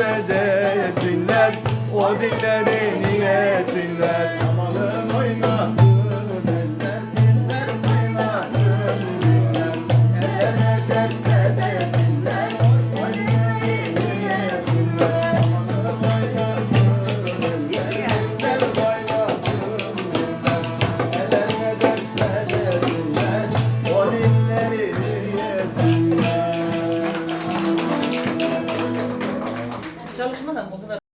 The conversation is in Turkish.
affedesinler O dilleri niyesinler 아침마다 안 먹으면